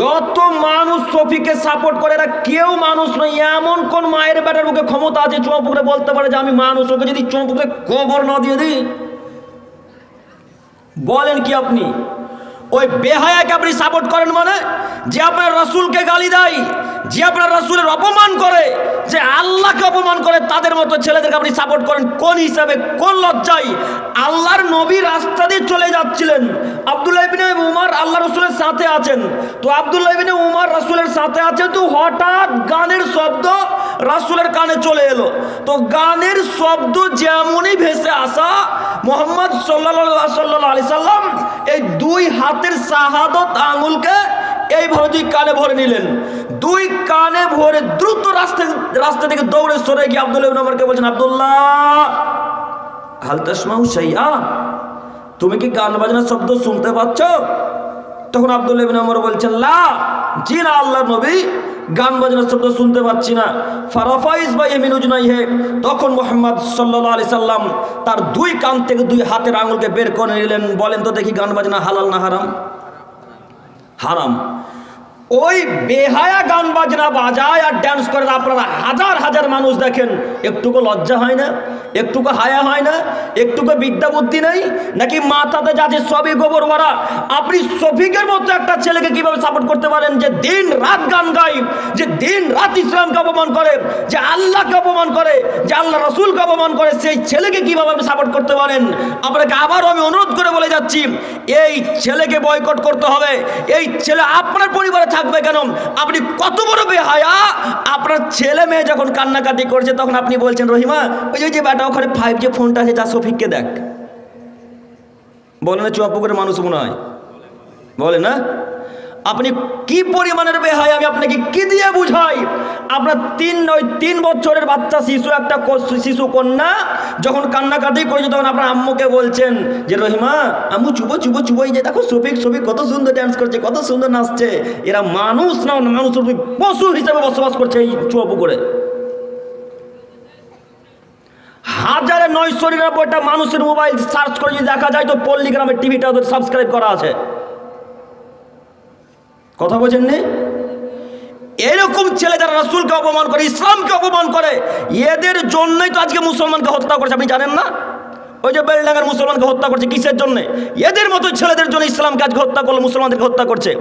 যত মানুষ শফিকে সাপোর্ট করে, এরা কেউ মানুষ নয়, এমন কোন মায়ের বেটার মুখে ক্ষমতা আছে, চুয়াপুকুরে বলতে পারে যে আমি মানুষ, ওকে যদি চুয়াপুকুরে কবর না দিয়ে দিই, বলেন কি আপনি? ওই বেহায়াকে আপনি সাপোর্ট করেন মানে যে আপনার রসুলকে গালি দেয়, যে আপনার রসুলের অপমান করে, যে আল্লাহকে অপমান করে, তাদের মতো ছেলেদেরকে আপনি সাপোর্ট করেন কোন হিসাবে, কোন লজ্জায়? আল্লাহর নবী রাস্তা দিয়ে চলে যাচ্ছিলেন। আবদুল্লাহ ইবিনে উমার আল্লাহ রসুলের সাথে আছেন। তো আবদুল্লাহ ইবিনে উমার রসুলের সাথে আছেন, তো হঠাৎ গানের শব্দ রাসুলের কানে চলে এলো। তো গানের শব্দ যেমনই ভেসে আসা, মোহাম্মদ সাল্লাহ সাল্লাহ আলি সাল্লাম এই দুই হাতের শাহাদত আঙুলকে এইভাবে দুই কানে ভরে নিলেন। দুই কানে ভরে দ্রুত রাস্তা রাস্তা থেকে দৌড়ে সরে গিয়ে আব্দুল ইবনে ওমরকে বলছেন, আব্দুল্লাহ হালতাসমা হুসাইয়া তুমি কি গান বাজনার শব্দ শুনতে পাচ্ছ? তখন আব্দুল্লাহ ইবনে ওমর বলছেন, লা। জি না, আল্লাহর নবী গান বাজনার শব্দ শুনতে পাচ্ছি না। ফারাফাইজ বা এমিন হে। তখন মোহাম্মদ সাল্লা আলি সাল্লাম তার দুই কান থেকে দুই হাতের আঙুলকে বের করে নিলেন। বলেন তো দেখি গান বাজনা হালাল না হারাম? হারাম। ওই বেহায়া গান বাজনা বাজায় আর ড্যান্স করে আপনারা হাজার হাজার মানুষ দেখেন, একটুকু লজ্জা হয় না? একটুকু হায়া হয় না? একটুকু বিদ্যা বুদ্ধি নেই? নাকি মাথাতে যাচ্ছে সবই গোবর ভরা আপনি শফিকের মতো একটা ছেলেকে কীভাবে সাপোর্ট করতে পারেন যে দিন রাত গান গাই যে দিন রাত ইসলামকে অপমান করে, যে আল্লাহকে অপমান করে, যে আল্লাহ রসুলকে অপমান করে, সেই ছেলেকে কীভাবে আপনি সাপোর্ট করতে পারেন? আপনাকে আবারও আমি অনুরোধ করে বলে যাচ্ছি, এই ছেলেকে বয়কট করতে হবে। এই ছেলে আপনার পরিবারে থাকবে কেন? আপনি কত বড় বেহায়া। আপনার ছেলে মেয়ে যখন কান্নাকাটি করছে, তখন আপনি বলছেন, রহিমা, ওই যে- বেটা ওখানে ফাইভ জি ফোনটা আছে, যা সফিককে দেখ। বলে না চুয়াপুকুরের মানুষ মনে হয়। বলে না? আপনি কি পরিমাণের বেহায়া, আমি আপনাকে কি দিয়ে বুঝাই আপনার তিন নয়, তিন বছরের বাচ্চা, শিশু, একটা শিশু কন্যা, যখন কান্নাকাটি করেছে, তখন আপনার আম্মুকে বলছেন যে, রহিমা, আম্মু চুবো চুবো চুবো এই যে, দেখো সফিক সফিক কত সুন্দর ডান্স করছে, কত সুন্দর নাচছে। এরা মানুষ না, মানুষ পশু হিসেবে বসবাস করছে এই চুয়াপুকুরে হাজারে নয়শো নিরানব্বইটা মানুষের মোবাইল সার্চ করে যদি দেখা যায়, তো পল্লী গ্রামের টিভিটা ওদের সাবস্ক্রাইব করা আছে। কথা বলছেন নি? এরকম ছেলে যারা রাসুলকে অপমান করে, ইসলামকে অপমান করে, এদের জন্যই তো আজকে মুসলমানকে হত্যা করছে। আপনি জানেন না? ওই যে বেলডাঙ্গার মুসলমানকে হত্যা করছে কিসের জন্য? এদের মতো ছেলেদের জন্য ইসলামকে আজকে হত্যা করল, মুসলমানদেরকে হত্যা করছে।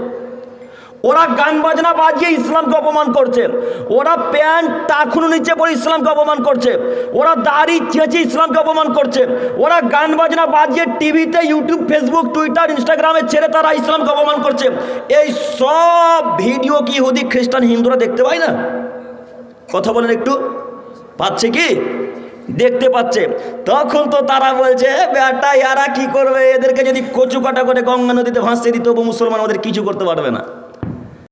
ওরা গান বাজনা বাজিয়ে ইসলামকে অপমান করছে। ওরা প্যান্ট টাকুনো নিচে পড়ে ইসলামকে অপমান করছে। ওরা দাড়ি চেঁচে ইসলামকে অপমান করছে। ওরা গান বাজনা বাজিয়ে টিভিতে, ইউটিউব, ফেসবুক, টুইটার, ইনস্টাগ্রামে ছেড়ে তারা ইসলামকে অপমান করছে। এই সব ভিডিও কি হুদি খ্রিস্টান, হিন্দুরা দেখতে পায় না? কথা বলেন একটু। পাচ্ছে কি? দেখতে পাচ্ছে। তখন তো তারা বলছে, "এ বেটা ইয়ারা কি করবে? এদেরকে যদি কচু কাটা করে গঙ্গা নদীতে ভাসতে দিত মুসলমান ওদের কিছু করতে পারবে না।